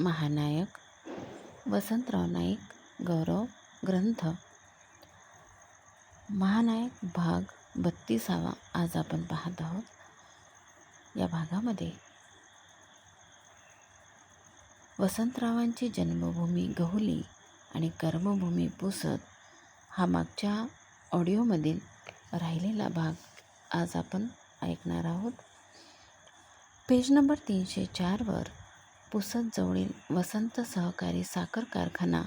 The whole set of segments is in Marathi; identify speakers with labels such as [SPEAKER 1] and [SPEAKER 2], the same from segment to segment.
[SPEAKER 1] महानायक वसंतराव नाईक गौरव ग्रंथ. महानायक भाग बत्तीसावा आज आपण पाहत आहोत. या भागामध्ये वसंतरावांची जन्मभूमी गहुली आणि कर्मभूमी पुसत हा मागच्या ऑडिओमधील राहिलेला भाग आज आपण ऐकणार आहोत. पेज नंबर तीनशे चारवर पुसद जवळील वसंत सहकारी साखर कारखाना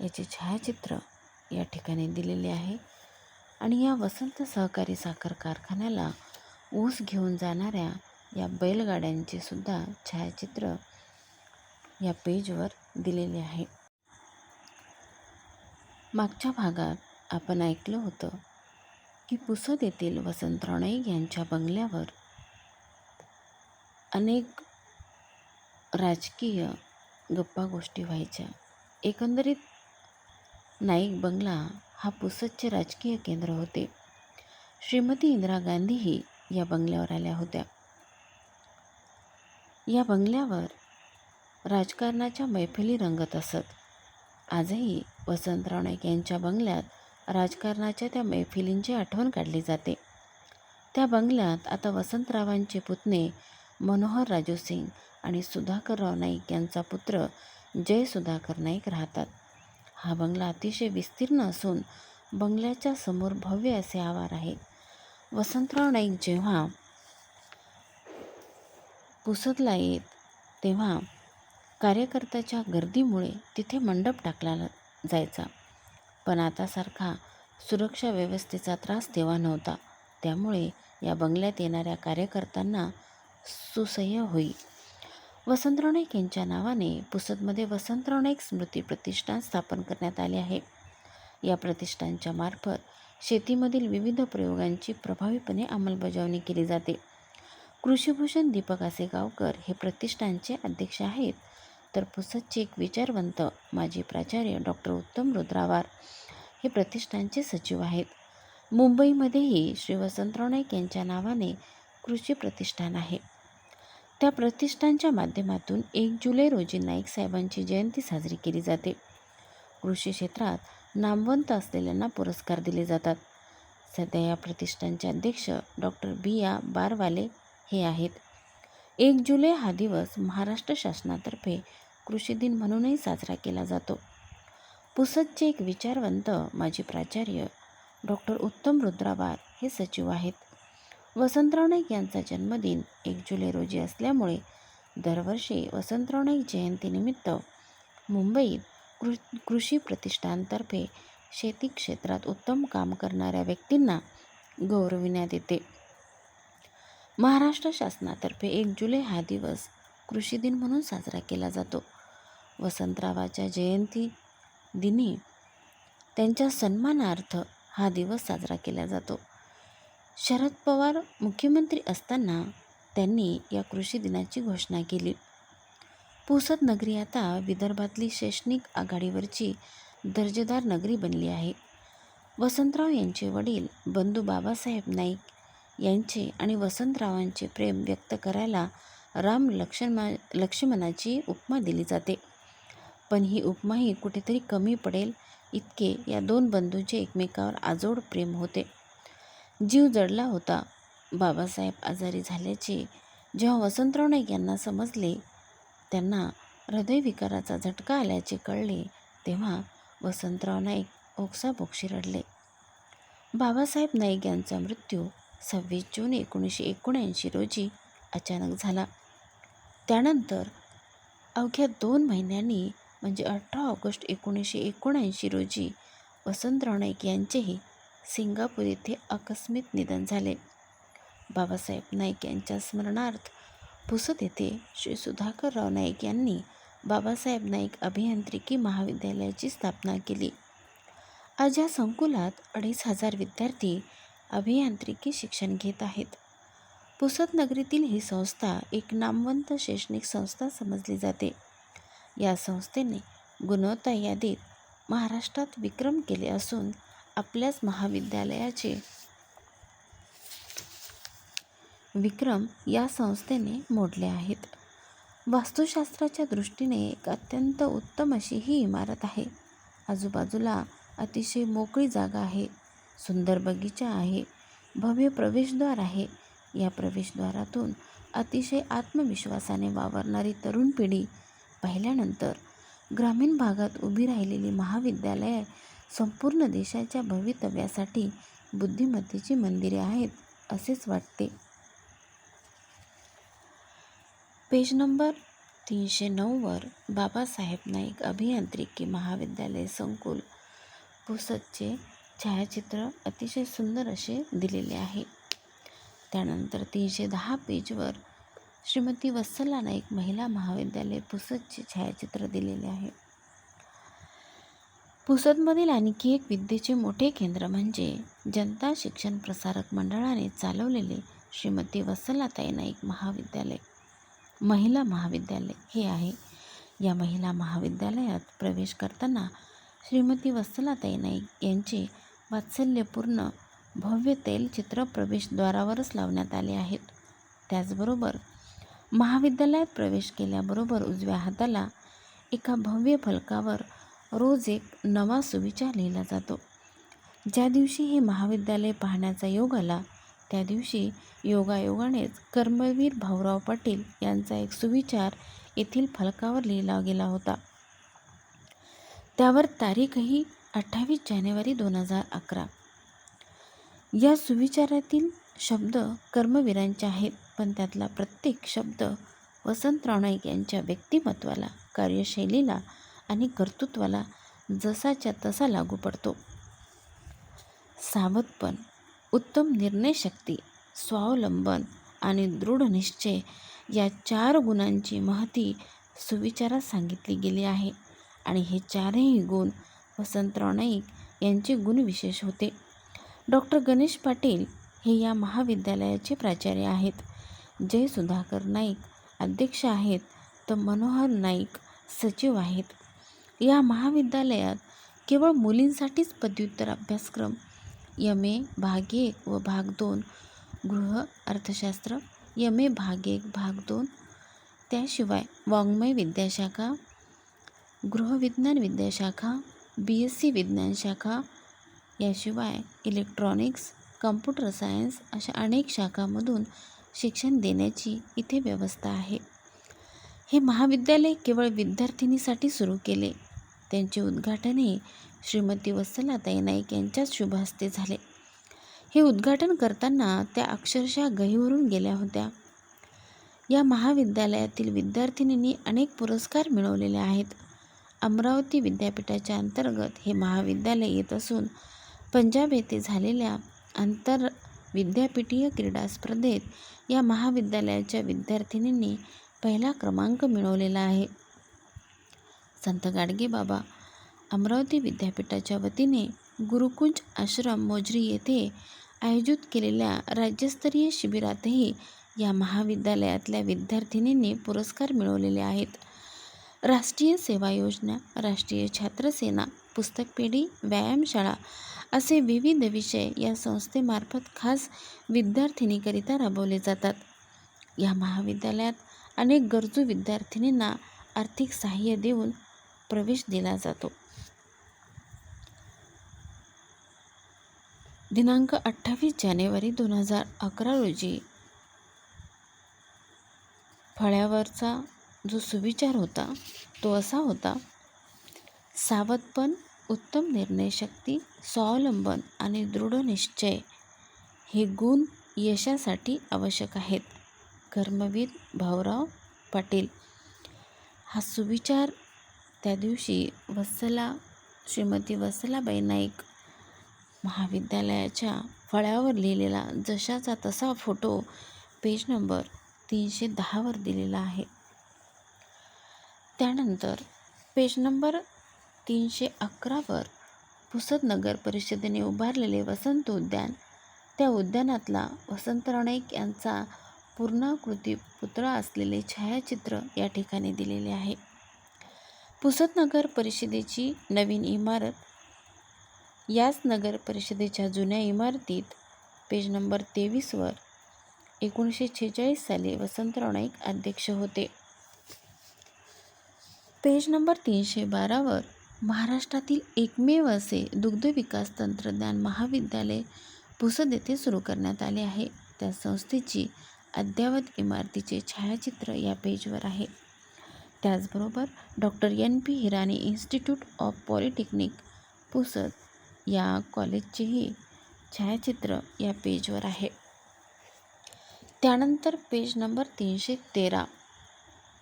[SPEAKER 1] याचे छायाचित्र या ठिकाणी दिलेले आहे. आणि या वसंत सहकारी साखर कारखान्याला ऊस घेऊन जाणाऱ्या या बैलगाड्यांचे सुद्धा छायाचित्र या पेजवर दिलेले आहे. मागच्या भागात आपण ऐकलं होतं की पुसद येथील वसंतराव नाईक यांच्या बंगल्यावर अनेक राजकीय गप्पा गोष्टी व्हायच्या. एकंदरीत नाईक बंगला हा पुसदचे राजकीय केंद्र होते. श्रीमती इंदिरा गांधीही या बंगल्यावर आल्या होत्या. या बंगल्यावर राजकारणाच्या मैफिली रंगत असत. आजही वसंतराव नाईक यांच्या बंगल्यात राजकारणाच्या त्या मैफिलींची आठवण काढली जाते. त्या बंगल्यात आता वसंतरावांचे पुतणे मनोहर राजू सिंग आणि सुधाकरराव नाईक यांचा पुत्र जय सुधाकर नाईक राहतात. हा बंगला अतिशय विस्तीर्ण असून बंगल्याच्या समोर भव्य असे आवार आहे. वसंतराव नाईक जेव्हा पुसदला येत तेव्हा कार्यकर्त्याच्या गर्दीमुळे तिथे मंडप टाकला जायचा. पण आतासारखा सुरक्षा व्यवस्थेचा त्रास तेव्हा नव्हता. त्यामुळे या बंगल्यात येणाऱ्या कार्यकर्त्यांना सुसह्य होईल वसंतराव नाईक यांच्या नावाने पुसदमध्ये वसंतराव नाईक स्मृती प्रतिष्ठान स्थापन करण्यात आले आहे. या प्रतिष्ठानच्या मार्फत शेतीमधील विविध प्रयोगांची प्रभावीपणे अंमलबजावणी केली जाते. कृषीभूषण दीपक आसेगावकर हे प्रतिष्ठानचे अध्यक्ष आहेत. तर पुसदचे एक विचारवंत माजी प्राचार्य डॉक्टर उत्तम रुद्रावार हे प्रतिष्ठानचे सचिव आहेत. मुंबईमध्येही श्री वसंतराव नाईक यांच्या नावाने कृषी प्रतिष्ठान आहे. त्या प्रतिष्ठानच्या माध्यमातून एक जुलै रोजी नाईक साहेबांची जयंती साजरी केली जाते. कृषी क्षेत्रात नामवंत असलेल्यांना पुरस्कार दिले जातात. सध्या या प्रतिष्ठानचे अध्यक्ष डॉक्टर बी या बारवाले हे आहेत. एक जुलै हा दिवस महाराष्ट्र शासनातर्फे कृषी दिन म्हणूनही साजरा केला जातो. पुसदचे एक विचारवंत माजी प्राचार्य डॉक्टर उत्तम रुद्राबार हे सचिव आहेत. वसंतराव नाईक यांचा जन्मदिन एक जुलै रोजी असल्यामुळे दरवर्षी वसंतराव नाईक जयंतीनिमित्त मुंबईत कृ कृषी प्रतिष्ठानतर्फे शेती क्षेत्रात उत्तम काम करणाऱ्या व्यक्तींना गौरविण्यात येते. महाराष्ट्र शासनातर्फे एक जुलै हा दिवस कृषी दिन म्हणून साजरा केला जातो. वसंतरावाच्या जयंती दिनी त्यांच्या सन्मानार्थ हा दिवस साजरा केला जातो. शरद पवार मुख्यमंत्री असताना त्यांनी या कृषी दिनाची घोषणा केली. पुसद नगरी आता विदर्भातली शैक्षणिक आघाडीवरची दर्जेदार नगरी बनली आहे. वसंतराव यांचे वडील बंधू बाबासाहेब नाईक यांचे आणि वसंतरावांचे प्रेम व्यक्त करायला राम लक्ष्मणा लक्ष्मणाची उपमा दिली जाते. पण ही उपमाही कुठेतरी कमी पडेल इतके या दोन बंधूंचे एकमेकावर आजोड प्रेम होते. जीव जडला होता. बाबासाहेब आजारी झाल्याचे जेव्हा वसंतराव नाईक यांना समजले त्यांना हृदयविकाराचा झटका आल्याचे कळले तेव्हा वसंतराव नाईक ओक्साबोक्षी रडले. बाबासाहेब नाईक यांचा मृत्यू सव्वीस जून एकोणीसशे एकोणऐंशी रोजी अचानक झाला. त्यानंतर अवघ्या दोन महिन्यांनी म्हणजे अठरा ऑगस्ट एकोणीसशे एकोणऐंशी रोजी वसंतराव नाईक यांचेही सिंगापूर येथे आकस्मिक निधन झाले. बाबासाहेब नाईक यांच्या स्मरणार्थ पुसद येथे श्री सुधाकरराव नाईक यांनी बाबासाहेब नाईक अभियांत्रिकी महाविद्यालयाची स्थापना केली. आज या संकुलात अडीच हजार विद्यार्थी अभियांत्रिकी शिक्षण घेत आहेत. पुसद नगरीतील ही संस्था एक नामवंत शैक्षणिक संस्था समजली जाते. या संस्थेने गुणवत्ता यादीत महाराष्ट्रात विक्रम केले असून आपल्याच महाविद्यालयाचे. विक्रम या संस्थेने मोडले आहेत. वास्तुशास्त्राच्या दृष्टीने एक अत्यंत उत्तम अशी ही इमारत आहे. आजूबाजूला अतिशय मोकळी जागा आहे. सुंदर बगीचा आहे. भव्य प्रवेशद्वार आहे. या प्रवेशद्वारातून अतिशय आत्मविश्वासाने वावरणारी तरुण पिढी पाहिल्यानंतर ग्रामीण भागात उभी राहिलेली महाविद्यालये संपूर्ण देशाच्या भवितव्यासाठी बुद्धिमत्तेची मंदिरे आहेत असेच वाटते. पेज नंबर तीनशे नऊवर बाबासाहेब नाईक अभियांत्रिकी महाविद्यालय संकुल पुसदचे छायाचित्र अतिशय सुंदर असे दिलेले आहे. त्यानंतर तीनशे दहा पेजवर श्रीमती वत्सला नाईक महिला महाविद्यालय पुसदचे छायाचित्र दिलेले आहे. पुसदमधील आणखी एक विद्येचे मोठे केंद्र म्हणजे जनता शिक्षण प्रसारक मंडळाने चालवलेले श्रीमती वसलाताई नाईक महाविद्यालय. महिला महाविद्यालय हे आहे. या महिला महाविद्यालयात प्रवेश करताना श्रीमती वत्सलाताई नाईक यांचे वात्सल्यपूर्ण भव्य तैलचित्र प्रवेशद्वारावरच लावण्यात आले आहेत. त्याचबरोबर महाविद्यालयात प्रवेश केल्याबरोबर उजव्या हाताला एका भव्य फलकावर रोज एक नवा सुविचार लिहिला जातो. ज्या दिवशी हे महाविद्यालय पाहण्याचा योग आला त्या दिवशी योगायोगानेच कर्मवीर भाऊराव पाटील यांचा एक सुविचार येथील फलकावर लिहिला गेला होता. त्यावर तारीखही अठ्ठावीस जानेवारी दोन हजार अकरा. या सुविचारातील शब्द कर्मवीरांचे आहेत पण त्यातला प्रत्येक शब्द वसंत नाईक यांच्या व्यक्तिमत्वाला कार्यशैलीला आणि कर्तृत्वाला जसाच्या तसा लागू पडतो. सावधपण उत्तम निर्णयशक्ती स्वावलंबन आणि दृढ निश्चय या चार गुणांची महती सुविचारात सांगितली गेली आहे आणि हे चारही गुण वसंतराव नाईक यांचे गुणविशेष होते. डॉक्टर गणेश पाटील हे या महाविद्यालयाचे प्राचार्य आहेत. जय सुधाकर नाईक अध्यक्ष आहेत तर मनोहर नाईक सचिव आहेत. या महाविद्यालयात केवळ मुलींसाठीच पदव्युत्तर अभ्यासक्रम यम ए भाग एक व भाग दोन गृह अर्थशास्त्र यम ए भाग एक भाग दोन त्याशिवाय वाङ्मय विद्याशाखा गृहविज्ञान विद्याशाखा बी एस सी विज्ञान शाखा याशिवाय इलेक्ट्रॉनिक्स कम्प्युटर सायन्स अशा अनेक शाखांमधून शिक्षण देण्याची इथे व्यवस्था आहे. हे महाविद्यालय केवळ विद्यार्थिनीसाठी सुरू केले. त्यांचे उद्घाटनही श्रीमती वत्सलाताई नाईक यांच्याच शुभ हस्ते झाले. हे उद्घाटन करताना त्या अक्षरशः गहीवरून गेल्या होत्या. या महाविद्यालयातील विद्यार्थिनींनी अनेक पुरस्कार मिळवलेले आहेत. अमरावती विद्यापीठाच्या अंतर्गत हे महाविद्यालय येत असून पंजाब येथे झालेल्या आंतर विद्यापीठीय क्रीडा स्पर्धेत या महाविद्यालयाच्या विद्यार्थिनींनी पहिला क्रमांक मिळवलेला आहे. संत गाडगे बाबा अमरावती विद्यापीठाच्या वतीने गुरुकुंज आश्रम मोजरी येथे आयोजित केलेल्या राज्यस्तरीय शिबिरातही या महाविद्यालयातल्या विद्यार्थिनींनी पुरस्कार मिळवलेले आहेत. राष्ट्रीय सेवा योजना राष्ट्रीय छात्रसेना पुस्तकपेढी व्यायामशाळा असे विविध विषय या संस्थेमार्फत खास विद्यार्थिनीकरिता राबवले जातात. या महाविद्यालयात अनेक गरजू विद्यार्थिनींना आर्थिक सहाय्य देऊन प्रवेश दिला जातो. दिनांक अठ्ठावीस जानेवारी दोन हजार अकरा रोजी फळ्यावरचा जो सुविचार होता तो असा होता सावधपण उत्तम निर्णयशक्ती स्वावलंबन आणि दृढ निश्चय हे गुण यशासाठी आवश्यक आहेत. कर्मवीर भाऊराव पाटील. हा सुविचार त्या दिवशी वत्सला श्रीमती वत्सलाबाई नाईक महाविद्यालयाच्या फळ्यावर लिहिलेला जशाचा तसा फोटो पेज नंबर तीनशे दहावर दिलेला आहे. त्यानंतर पेज नंबर तीनशे अकरावर पुसद नगर परिषदेने उभारलेले वसंत उद्यान त्या उद्यानातला वसंतराव नाईक यांचा पूर्णाकृती पुतळा असलेले छायाचित्र या ठिकाणी दिलेले आहे. पुसद नगर परिषदेची नवीन इमारत. याच नगर परिषदेच्या जुन्या इमारतीत पेज नंबर तेवीसवर एकोणीसशे छेचाळीस साली वसंतराव नाईक अध्यक्ष होते. पेज नंबर तीनशे बारावर महाराष्ट्रातील एकमेव असे दुग्ध विकास तंत्रज्ञान महाविद्यालय पुसद येथे सुरू करण्यात आले आहे. त्या संस्थेची अद्ययावत इमारतीचे छायाचित्र या पेजवर आहे. त्याचबरोबर doctor N. P. Hirani institute of polytechnic Pusad या कॉलेजचेही छायाचित्र या पेजवर आहे. त्यानंतर पेज नंबर तीनशे तेरा.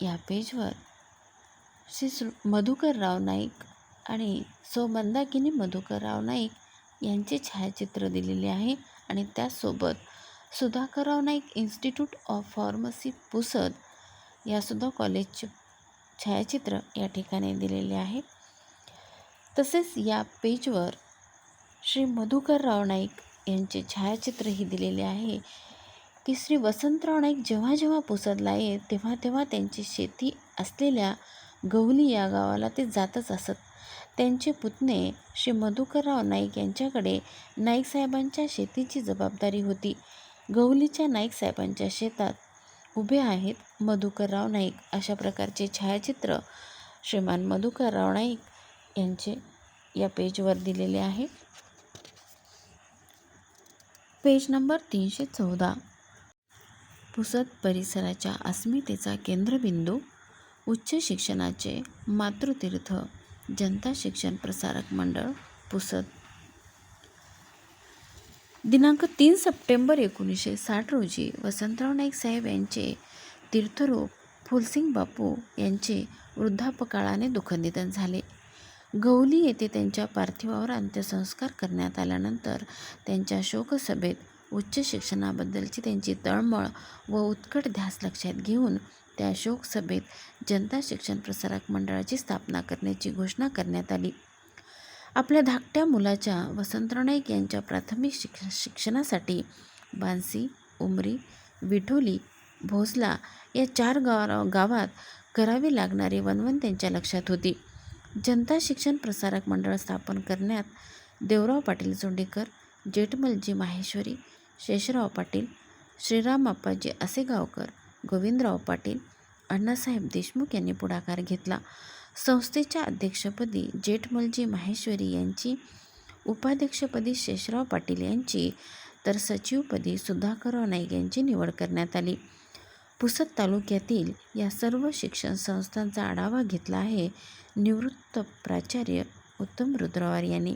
[SPEAKER 1] या पेजवर श्री मधुकरराव नाईक आणि सो मंदाकिनी मधुकरराव नाईक यांचे छायाचित्र दिलेले आहे आणि त्यासोबत Sudhakarrao Naik institute of pharmacy Pusad यासुद्धा कॉलेजचे छायाचित्र या ठिकाणी दिलेले आहे. तसेच या पेजवर श्री मधुकरराव नाईक यांचे छायाचित्रही दिलेले आहे. की श्री वसंतराव नाईक जेव्हा जेव्हा पुसदला येत तेव्हा तेव्हा त्यांची शेती असलेल्या गवली या गावाला ते जातच असत. त्यांचे पुतणे श्री मधुकरराव नाईक यांच्याकडे नाईक साहेबांच्या शेतीची जबाबदारी होती. गवलीच्या नाईक साहेबांच्या शेतात उभे आहेत मधुकरराव नाईक. अशा प्रकारचे छायाचित्र श्रीमान मधुकरराव नाईक यांचे या पेजवर दिलेले आहे. पेज नंबर तीनशे चौदा. पुसद परिसराच्या अस्मितेचा केंद्रबिंदू उच्च शिक्षणाचे मातृतीर्थ जनता शिक्षण प्रसारक मंडळ पुसद दिनांक तीन सप्टेंबर एकोणीसशे साठ रोजी वसंतराव नाईक साहेब यांचे तीर्थरूप फुलसिंग बापू यांचे वृद्धापकाळाने दुःखनिधन झाले. गौली येथे त्यांच्या पार्थिवावर अंत्यसंस्कार करण्यात आल्यानंतर त्यांच्या शोकसभेत उच्च शिक्षणाबद्दलची त्यांची तळमळ व उत्कट ध्यास लक्षात घेऊन त्या शोकसभेत जनता शिक्षण प्रसारक मंडळाची स्थापना करण्याची घोषणा करण्यात आली. आपल्या धाकट्या मुलाच्या वसंत नाईक यांच्या प्राथमिक शिक्ष शिक्षणासाठी बांसी उमरी विठोली भोसला या चार गाव गावात करावी लागणारी वनवन त्यांच्या लक्षात होती. जनता शिक्षण प्रसारक मंडळ स्थापन करण्यात देवराव पाटील जोंडेकर जेठमलजी माहेश्वरी शेषराव पाटील श्रीराम अप्पाजी असेगावकर गोविंदराव पाटील अण्णासाहेब देशमुख यांनी पुढाकार घेतला. संस्थेच्या अध्यक्षपदी जेठमलजी माहेश्वरी यांची उपाध्यक्षपदी शेषराव पाटील यांची तर सचिवपदी सुधाकरराव नाईक यांची निवड करण्यात आली. पुसद तालुक्यातील या सर्व शिक्षण संस्थांचा आढावा घेतला आहे निवृत्त प्राचार्य उत्तम रुद्रवार यांनी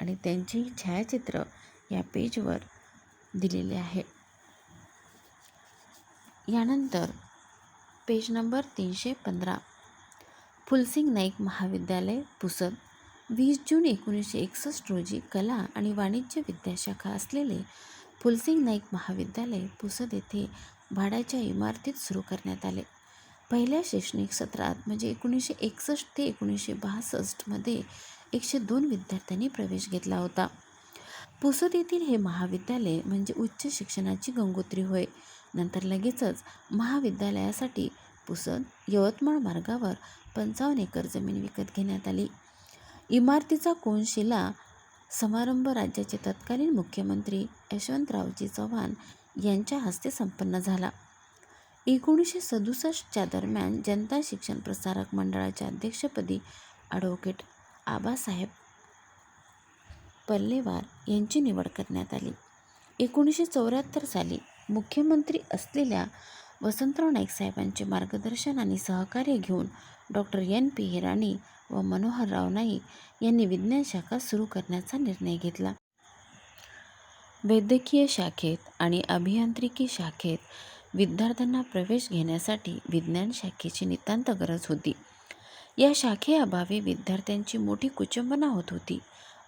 [SPEAKER 1] आणि त्यांची छायाचित्र या पेजवर दिलेले आहे. यानंतर पेज नंबर तीनशे पंधरा फुलसिंग नाईक महाविद्यालय पुसद. वीस जून एकोणीसशे एकसष्ट रोजी कला आणि वाणिज्य विद्याशाखा असलेले फुलसिंग नाईक महाविद्यालय पुसद येथे भाड्याच्या इमारतीत सुरू करण्यात आले. पहिल्या शैक्षणिक सत्रात म्हणजे एकोणीसशे एकसष्ट ते एकोणीसशे बासष्टमध्ये एकशे दोन विद्यार्थ्यांनी प्रवेश घेतला होता. पुसद येथील हे महाविद्यालय म्हणजे उच्च शिक्षणाची गंगोत्री होय. नंतर लगेचच महाविद्यालयासाठी पुसद यवतमाळ मार्गावर पंचावन्न एकर जमीन विकत घेण्यात आली. इमारतीचा कोनशिला समारंभ राज्याचे तत्कालीन मुख्यमंत्री यशवंतरावजी चव्हाण यांच्या हस्ते संपन्न झाला. एकोणीसशे सदुसष्टच्या दरम्यान जनता शिक्षण प्रसारक मंडळाच्या अध्यक्षपदी ॲडव्होकेट आबासाहेब पल्लेवार यांची निवड करण्यात आली. एकोणीसशे चौऱ्याहत्तर साली मुख्यमंत्री असलेल्या वसंतराव नाईक साहेबांचे मार्गदर्शन आणि सहकार्य घेऊन डॉक्टर एन. पी. हिराणी व मनोहरराव नाईक यांनी विज्ञान शाखा सुरू करण्याचा निर्णय घेतला. वैद्यकीय शाखेत आणि अभियांत्रिकी शाखेत विद्यार्थ्यांना प्रवेश घेण्यासाठी विज्ञान शाखेची नितांत गरज होती. या शाखेअभावी विद्यार्थ्यांची मोठी कुचंबना होत होती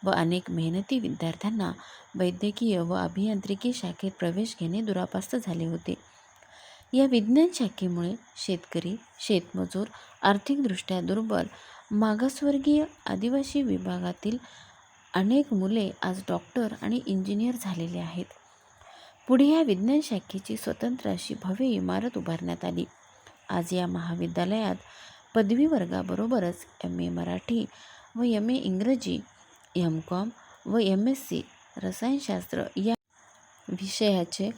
[SPEAKER 1] व अनेक मेहनती विद्यार्थ्यांना वैद्यकीय व अभियांत्रिकी शाखेत प्रवेश घेणे दुरापास्त झाले होते. या विज्ञान शाखेमुळे शेतकरी शेतमजूर आर्थिकदृष्ट्या दुर्बल. मागासवर्गीय आदिवासी विभागातील अनेक मुले आज डॉक्टर आणि इंजिनियर झालेले आहेत. पुढे या विज्ञान शाखेची स्वतंत्र अशी भव्य इमारत उभारण्यात आली. आज या महाविद्यालयात पदवी वर्गाबरोबरच एम ए मराठी व एम ए इंग्रजी एम कॉम व एम एस सी रसायनशास्त्र या विषयाचे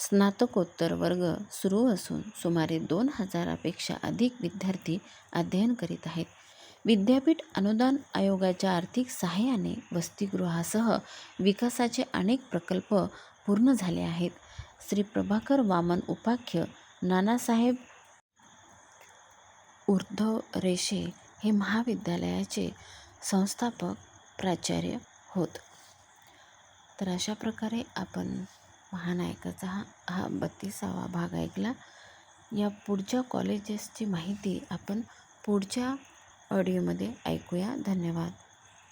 [SPEAKER 1] स्नातकोत्तर वर्ग सुरू असून सुमारे दोन हजारापेक्षा अधिक विद्यार्थी अध्ययन करीत आहेत. विद्यापीठ अनुदान आयोगाच्या आर्थिक सहाय्याने वसतिगृहासह विकासाचे अनेक प्रकल्प पूर्ण झाले आहेत. श्री प्रभाकर वामन उपाख्य नानासाहेब उर्धव रेषे हे महाविद्यालयाचे संस्थापक प्राचार्य होत. तर अशा प्रकारे आपण महानायकाचा हा हा बत्तीसावा भाग ऐकला. या पुढच्या कॉलेजेसची माहिती आपण पुढच्या ऑडिओमध्ये ऐकूया. धन्यवाद.